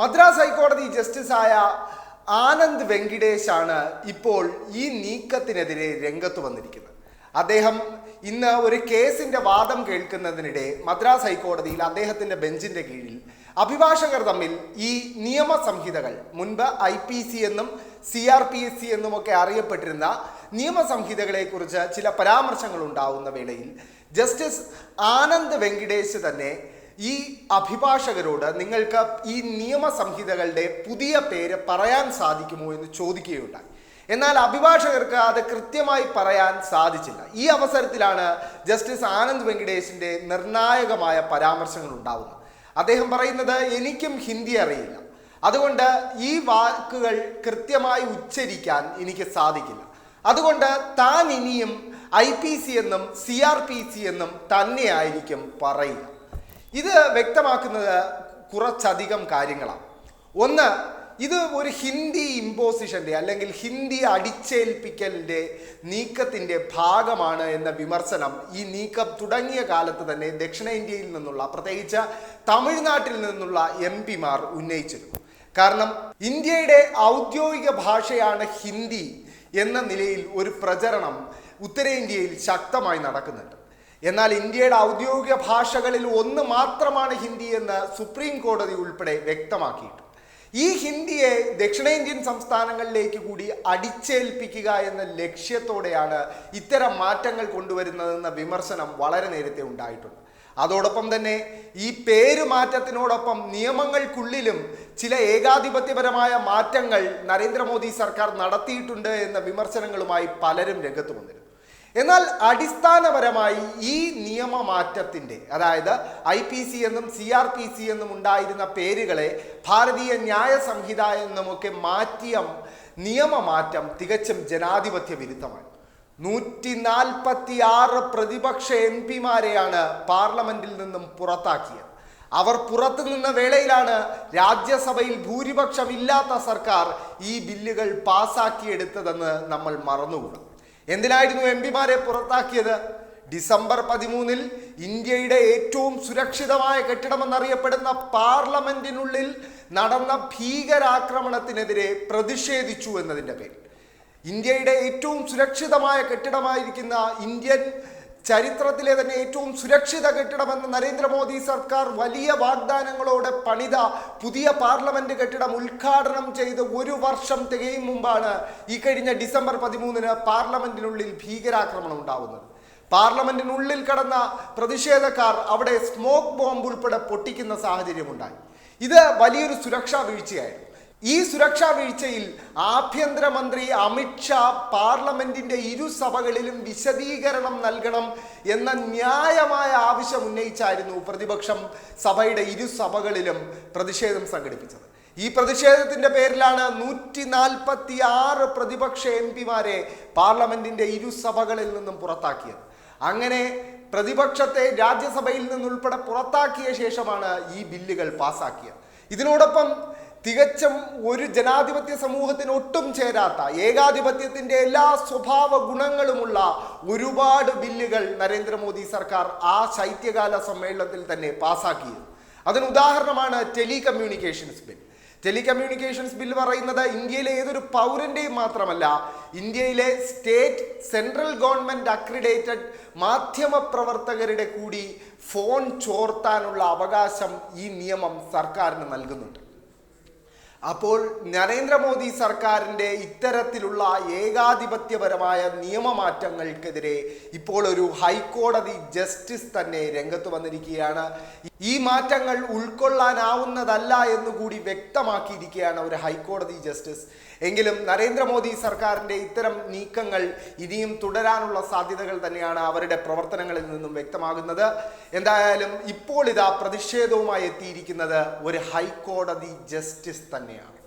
മദ്രാസ് ഹൈക്കോടതി ജസ്റ്റിസായ ആനന്ദ് വെങ്കിടേഷ് ആണ് ഇപ്പോൾ ഈ നീക്കത്തിനെതിരെ രംഗത്ത് വന്നിരിക്കുന്നത്. അദ്ദേഹം ഇന്ന് ഒരു കേസിന്റെ വാദം കേൾക്കുന്നതിനിടെ മദ്രാസ് ഹൈക്കോടതിയിൽ അദ്ദേഹത്തിന്റെ ബെഞ്ചിന്റെ കീഴിൽ അഭിഭാഷകർ തമ്മിൽ ഈ നിയമ സംഹിതകൾ മുൻപ് ഐ പി സി എന്നും C R P S C എന്നുമൊക്കെ അറിയപ്പെട്ടിരുന്ന നിയമസംഹിതകളെ കുറിച്ച് ചില പരാമർശങ്ങൾ ഉണ്ടാവുന്ന വേളയിൽ ജസ്റ്റിസ് ആനന്ദ് വെങ്കിടേഷ് തന്നെ ഈ അഭിഭാഷകരോട് നിങ്ങൾക്ക് ഈ നിയമസംഹിതകളുടെ പുതിയ പേര് പറയാൻ സാധിക്കുമോ എന്ന് ചോദിക്കുകയുണ്ടായി. എന്നാൽ അഭിഭാഷകർക്ക് അത് കൃത്യമായി പറയാൻ സാധിച്ചില്ല. ഈ അവസരത്തിലാണ് ജസ്റ്റിസ് ആനന്ദ് വെങ്കിടേഷിന്റെ നിർണായകമായ പരാമർശങ്ങൾ ഉണ്ടാവുന്നത്. അദ്ദേഹം പറയുന്നത് എനിക്കും ഹിന്ദി അറിയില്ല. അതുകൊണ്ട് ഈ വാക്കുകൾ കൃത്യമായി ഉച്ചരിക്കാൻ എനിക്ക് സാധിക്കില്ല. അതുകൊണ്ട് താൻ ഇനിയും ഐ പി സി എന്നും സി ആർ പി സി എന്നും തന്നെയായിരിക്കും പറയുക. ഇത് വ്യക്തമാക്കുന്നത് കുറച്ചധികം കാര്യങ്ങളാണ്. ഒന്ന് ഇത് ഒരു ഹിന്ദി ഇമ്പോസിഷന്റെ അല്ലെങ്കിൽ ഹിന്ദി അടിച്ചേൽപ്പിക്കലിന്റെ നീക്കത്തിന്റെ ഭാഗമാണ് എന്ന വിമർശനം ഈ നീക്കം തുടങ്ങിയ കാലത്ത് തന്നെ ദക്ഷിണേന്ത്യയിൽ നിന്നുള്ള പ്രത്യേകിച്ച് തമിഴ്നാട്ടിൽ നിന്നുള്ള എം പിമാർ ഉന്നയിച്ചിരുന്നു. കാരണം ഇന്ത്യയുടെ ഔദ്യോഗിക ഭാഷയാണ് ഹിന്ദി എന്ന നിലയിൽ ഒരു പ്രചരണം ഉത്തരേന്ത്യയിൽ ശക്തമായി നടക്കുന്നുണ്ട്. എന്നാൽ ഇന്ത്യയുടെ ഔദ്യോഗിക ഭാഷകളിൽ ഒന്ന് മാത്രമാണ് ഹിന്ദി എന്ന് സുപ്രീം കോടതി ഉൾപ്പെടെ വ്യക്തമാക്കിയിട്ടുണ്ട്. ഈ ഹിന്ദിയെ ദക്ഷിണേന്ത്യൻ സംസ്ഥാനങ്ങളിലേക്ക് കൂടി അടിച്ചേൽപ്പിക്കുക എന്ന ലക്ഷ്യത്തോടെയാണ് ഇത്തരം മാറ്റങ്ങൾ കൊണ്ടുവരുന്നതെന്ന വിമർശനം വളരെ നേരത്തെ ഉണ്ടായിട്ടുണ്ട്. അതോടൊപ്പം തന്നെ ഈ പേര് മാറ്റത്തിനോടൊപ്പം നിയമങ്ങൾക്കുള്ളിലും ചില ഏകാധിപത്യപരമായ മാറ്റങ്ങൾ നരേന്ദ്രമോദി സർക്കാർ നടത്തിയിട്ടുണ്ട് എന്ന വിമർശനങ്ങളുമായി പലരും രംഗത്ത് വന്നിരുന്നു. എന്നാൽ അടിസ്ഥാനപരമായി ഈ നിയമമാറ്റത്തിന്റെ അതായത് ഐ പി സി എന്നും സി ആർ പി സി എന്നും ഉണ്ടായിരുന്ന പേരുകളെ ഭാരതീയ ന്യായ സംഹിത എന്നുമൊക്കെ മാറ്റിയ നിയമമാറ്റം തികച്ചും ജനാധിപത്യ വിരുദ്ധമാണ്. നൂറ്റി നാൽപ്പത്തി ആറ് പ്രതിപക്ഷ എം പിമാരെയാണ് പാർലമെന്റിൽ നിന്നും പുറത്താക്കിയത്. അവർ പുറത്തു നിന്ന വേളയിലാണ് രാജ്യസഭയിൽ ഭൂരിപക്ഷമില്ലാത്ത സർക്കാർ ഈ ബില്ലുകൾ പാസാക്കിയെടുത്തതെന്ന് നമ്മൾ മറന്നുകൂടാ. എന്തിനായിരുന്നു എം പിമാരെ പുറത്താക്കിയത്? ഡിസംബർ പതിമൂന്നിൽ ഇന്ത്യയുടെ ഏറ്റവും സുരക്ഷിതമായ കെട്ടിടമെന്നറിയപ്പെടുന്ന പാർലമെന്റിനുള്ളിൽ നടന്ന ഭീകരാക്രമണത്തിനെതിരെ പ്രതിഷേധിച്ചു എന്നതിന്റെ പേരിൽ. ഇന്ത്യയുടെ ഏറ്റവും സുരക്ഷിതമായ കെട്ടിടമായിരിക്കുന്ന ഇന്ത്യൻ ചരിത്രത്തിലെ തന്നെ ഏറ്റവും സുരക്ഷിത കെട്ടിടമെന്ന നരേന്ദ്രമോദി സർക്കാർ വലിയ വാഗ്ദാനങ്ങളോടെ പണിത പുതിയ പാർലമെന്റ് കെട്ടിടം ഉദ്ഘാടനം ചെയ്ത് ഒരു വർഷം തികയും മുമ്പാണ് ഈ കഴിഞ്ഞ ഡിസംബർ പതിമൂന്നിന് പാർലമെന്റിനുള്ളിൽ ഭീകരാക്രമണം ഉണ്ടാവുന്നത്. പാർലമെന്റിനുള്ളിൽ കടന്ന പ്രതിഷേധക്കാർ അവിടെ സ്മോക്ക് ബോംബ് ഉൾപ്പെടെ പൊട്ടിക്കുന്ന സാഹചര്യമുണ്ടായി. ഇത് വലിയൊരു സുരക്ഷാ വീഴ്ചയായിരുന്നു. ഈ സുരക്ഷാ വീഴ്ചയിൽ ആഭ്യന്തരമന്ത്രി അമിത്ഷാ പാർലമെന്റിന്റെ ഇരു സഭകളിലും വിശദീകരണം നൽകണം എന്ന ന്യായമായ ആവശ്യം ഉന്നയിച്ചായിരുന്നു പ്രതിപക്ഷം സഭയുടെ ഇരു സഭകളിലും പ്രതിഷേധം സംഘടിപ്പിച്ചത്. ഈ പ്രതിഷേധത്തിന്റെ പേരിലാണ് നൂറ്റി നാൽപ്പത്തി ആറ് പ്രതിപക്ഷ എം പിമാരെ പാർലമെന്റിന്റെ ഇരു സഭകളിൽ നിന്നും പുറത്താക്കിയത്. അങ്ങനെ പ്രതിപക്ഷത്തെ രാജ്യസഭയിൽ നിന്നുൾപ്പെടെ പുറത്താക്കിയ ശേഷമാണ് ഈ ബില്ലുകൾ പാസാക്കിയത്. ഇതിനോടൊപ്പം തികച്ചും ഒരു ജനാധിപത്യ സമൂഹത്തിന് ഒട്ടും ചേരാത്ത ഏകാധിപത്യത്തിന്റെ എല്ലാ സ്വഭാവ ഗുണങ്ങളുമുള്ള ഒരുപാട് ബില്ലുകൾ നരേന്ദ്രമോദി സർക്കാർ ആ ശൈത്യകാല സമ്മേളനത്തിൽ തന്നെ പാസാക്കിയത്. അതിന് ഉദാഹരണമാണ് ടെലികമ്മ്യൂണിക്കേഷൻസ് ബിൽ. ടെലികമ്മ്യൂണിക്കേഷൻസ് ബിൽ പറയുന്നത് ഇന്ത്യയിലെ ഏതൊരു പൗരന്റെയും മാത്രമല്ല ഇന്ത്യയിലെ സ്റ്റേറ്റ് സെൻട്രൽ ഗവൺമെന്റ് അക്രിഡേറ്റഡ് മാധ്യമ പ്രവർത്തകരുടെ കൂടി ഫോൺ ചോർത്താനുള്ള അവകാശം ഈ നിയമം സർക്കാരിന് നൽകുന്നുണ്ട്. അപ്പോൾ നരേന്ദ്രമോദി സർക്കാരിന്റെ ഇത്തരത്തിലുള്ള ഏകാധിപത്യപരമായ നിയമമാറ്റങ്ങൾക്കെതിരെ ഇപ്പോൾ ഒരു ഹൈക്കോടതി ജസ്റ്റിസ് തന്നെ രംഗത്ത് വന്നിരിക്കുകയാണ്. ഈ മാറ്റങ്ങൾ ഉൾക്കൊള്ളാനാവുന്നതല്ല എന്നുകൂടി വ്യക്തമാക്കിയിരിക്കുകയാണ് ഒരു ഹൈക്കോടതി ജസ്റ്റിസ്. എങ്കിലും നരേന്ദ്രമോദി സർക്കാരിന്റെ ഇത്തരം നീക്കങ്ങൾ ഇനിയും തുടരാനുള്ള സാധ്യതകൾ തന്നെയാണ് അവരുടെ പ്രവർത്തനങ്ങളിൽ നിന്നും വ്യക്തമാകുന്നത്. എന്തായാലും ഇപ്പോൾ ഇതാ പ്രതിഷേധവുമായി എത്തിയിരിക്കുന്നത് ഒരു ഹൈക്കോടതി ജസ്റ്റിസ് തന്നെയാണ്.